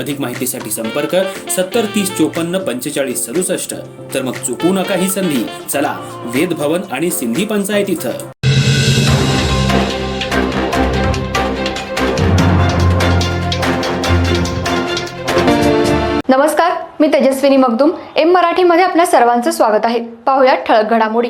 अधिक माहितीसाठी संपर्क सत्तर तीस चोपन्न पंचेचाळीस सदुसष्ट. तर मग चुकू नका ही संधी. चला वेद भवन आणि सिंधी पंचायत इथं. नमस्कार मी तेजस्विनी मगदुम. एम मराठीमध्ये आपल्या सर्वांचं स्वागत आहे. पाहुयात ठळक घडामोडी.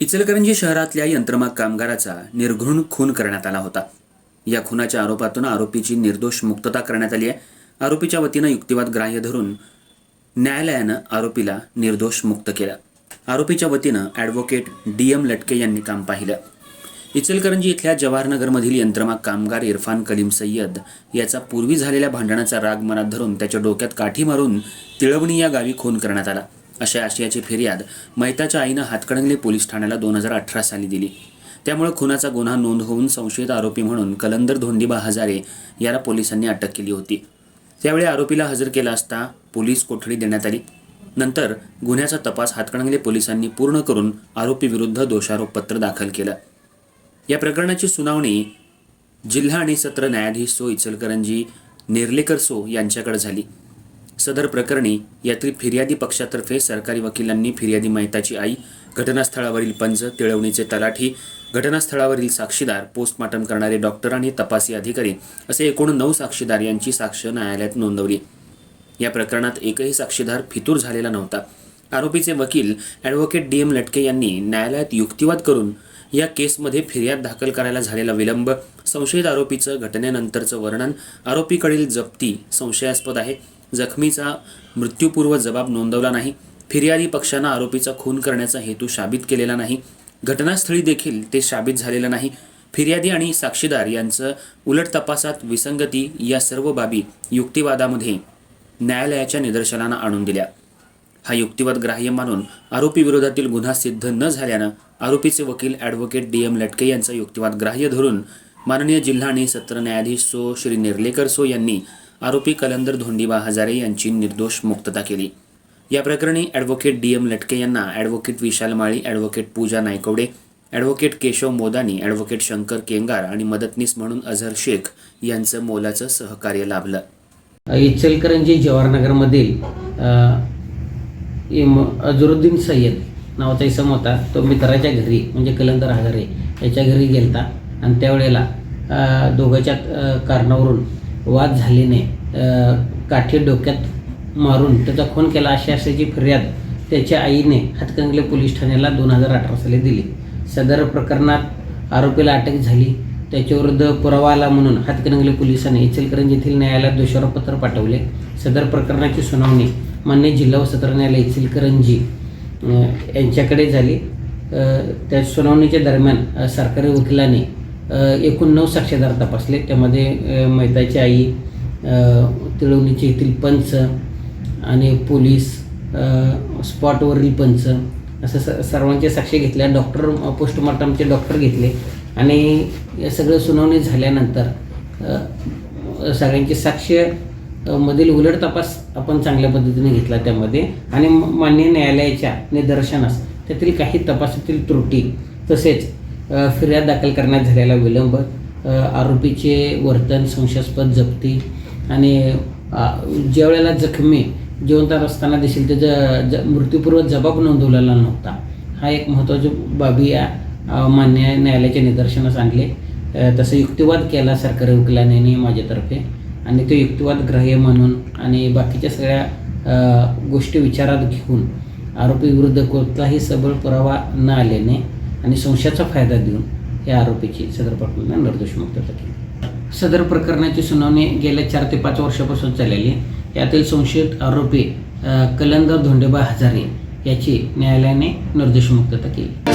इचलकरंजी शहरातल्या यंत्रमाग कामगाराचा निर्घृण खून करण्यात आला होता. या खुनाच्या आरोपातून आरोपीची निर्दोष मुक्तता करण्यात आली आहे. आरोपीच्या वतीनं युक्तिवाद ग्राह्य धरून न्यायालयानं आरोपीला निर्दोष मुक्त केला. आरोपीच्या वतीनं ॲडव्होकेट डी एम लटके यांनी काम पाहिलं. इचलकरंजी इथल्या जवाहरनगरमधील यंत्रमाग कामगार इरफान कलीम सय्यद याचा पूर्वी झालेल्या भांडणाचा राग मनात धरून त्याच्या डोक्यात काठी मारून तिळवणी या गावी खून करण्यात आला. अशा आशयाची फिर्याद मैताच्या आईनं हातकणंगले पोलीस ठाण्याला दोन हजार अठरा साली दिली. त्यामुळे खुनाचा गुन्हा नोंद होऊन संशयित आरोपी म्हणून कलंदर धोंडीबा हजारे याला पोलिसांनी अटक केली होती. त्यावेळी आरोपीला हजर केला असता पोलीस कोठडी देण्यात आली. नंतर गुन्ह्याचा तपास हातकणंगले पोलिसांनी पूर्ण करून आरोपीविरुद्ध दोषारोपपत्र दाखल केलं. या प्रकरणाची सुनावणी जिल्हा आणि सत्र न्यायाधीश सो इचलकरंजी नेर्लेकर सो यांच्याकडे झाली. सदर प्रकरणी यातील फिर्यादी पक्षातर्फे सरकारी वकिलांनी फिर्यादी मेहताची आई घटनास्थळावरील पंच तिळवणीचे तलाठी घटनास्थळावरील साक्षीदार पोस्टमार्टम करणारे डॉक्टर आणि तपासी अधिकारी असे एकूण नऊ साक्षीदार यांची साक्ष न्यायालयात नोंदवली. या प्रकरणात एकही साक्षीदार फितूर झालेला नव्हता. आरोपीचे वकील ॲडव्होकेट डी एम लटके यांनी न्यायालयात युक्तिवाद करून या केसमध्ये फिर्याद दाखल करायला झालेला विलंब संशयित आरोपीचं घटनेनंतरचं वर्णन आरोपीकडील जप्ती संशयास्पद आहे. जखमीचा मृत्यूपूर्व जबाब नोंदवला नाही. फिर्यादी पक्षानं आरोपीचा खून करण्याचा हेतू शाबित केलेला नाही. घटनास्थळी देखील ते शाबित झालेलं नाही. फिर्यादी आणि साक्षीदार यांचं उलट तपासात विसंगती या सर्व बाबी युक्तिवादामध्ये न्यायालयाच्या निदर्शनानं आणून दिल्या. हा युक्तिवाद ग्राह्य मानून आरोपी विरोधातील गुन्हा सिद्ध न झाल्यानं आरोपीचे वकील ॲडव्होकेट डी एम लटके यांचा युक्तिवाद ग्राह्य धरून माननीय जिल्हा आणि सत्र न्यायाधीश सो श्री निर्लेकर सो यांनी आरोपी कलंदर धोंडीबा हजारे यांची निर्दोष मुक्तता केली. या प्रकरणी ॲडव्होकेट डी एम लटके यांना advocate Vishal Mali advocate Pooja Naikwade advocate Keshav Modani advocate Shankar Kengar आणि मदतनीस म्हणून अझहर शेख यांचं मोलाचं सहकार्य लाभलं. इचलकरंजी जवाहरनगरमधील इम अजरुद्दीन सय्यद नावाचा इसम होता. तो मित्राच्या घरी म्हणजे कलंदर हजारे याच्या घरी गेलता. आणि त्यावेळेला दोघांच्या कारणावरून वाद झाल्याने काठी डोक्यात मारून त्याचा खून केला अशी असल्याची फिर्याद त्याच्या आईने हातकंगले पोलीस ठाण्याला दोन हजार अठरा साली दिली. सदर प्रकरणात आरोपीला अटक झाली. त्याच्याविरुद्ध पुरावा आला म्हणून हातकणंगले पोलिसांनी इचलकरंजी येथील न्यायालयात दोषारोपपत्र पाठवले. सदर प्रकरणाची सुनावणी मान्य जिल्हा व सत्र न्यायालय इचलकरंजी यांच्याकडे झाली. त्या सुनावणीच्या दरम्यान सरकारी वकिलांनी एकूण नऊ साक्षीदार तपासले. त्यामध्ये मैताची आई तिळवणीचे येथील पंच आणि पोलीस स्पॉटवरील पंच असं स सर्वांचे साक्षी घेतल्या डॉक्टर पोस्टमॉर्टमचे डॉक्टर घेतले. आणि या सगळं सुनावणी झाल्यानंतर सगळ्यांची साक्ष मधील उलट तपास आपण चांगल्या पद्धतीने घेतला त्यामध्ये. आणि मान्य न्यायालयाच्या निदर्शनास त्यातील काही तपासातील त्रुटी तसेच फिर्याद दाखल करण्यात झालेला विलंब आरोपीचे वर्तन संशयास्पद जप्ती आणि ज्या वेळेला जखमी जिवंत असताना देखील त्याचा ज मृत्यूपूर्व जबाब नोंदवलेला नव्हता. हा एक महत्त्वाची बाबी या मान्य न्यायालयाच्या निदर्शनास आणले. तसं युक्तिवाद केला सरकारी वकिलांनी माझ्यातर्फे. आणि तो युक्तिवाद ग्राह्य म्हणून आणि बाकीच्या सगळ्या गोष्टी विचारात घेऊन आरोपीविरुद्ध कोणताही सबळ पुरावा न आल्याने आणि संशयाचा फायदा देऊन या आरोपीची सदर प्रकरणात निर्दोष मुक्तता केली. सदर प्रकरणाची सुनावणी गेल्या चार ते पाच वर्षापासून चाललेली. आहे. यातील संशयित आरोपी कलंदर धोंडेबा हजारे याची न्यायालयाने निर्दोष मुक्तता केली.